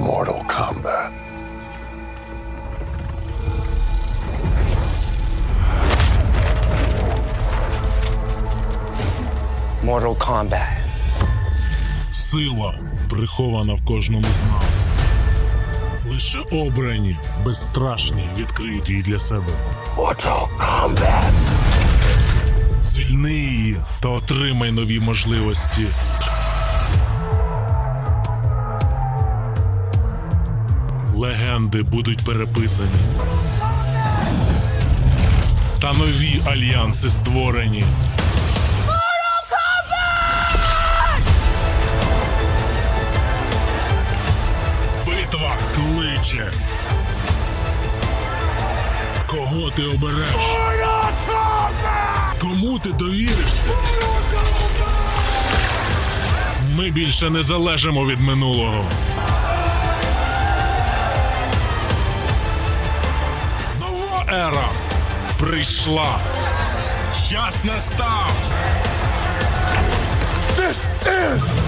Mortal Kombat. Mortal Kombat. Сила прихована в кожному з нас. Лише обрані, безстрашні, відкриють її для себе. Mortal Kombat. Звільни її та отримай нові можливості. Легенди будуть переписані. Та нові альянси створені. Битва кличе. Кого ти обереш? Кому ти довіришся? Ми більше не залежимо від минулого. Ера прийшла. Час настав. This is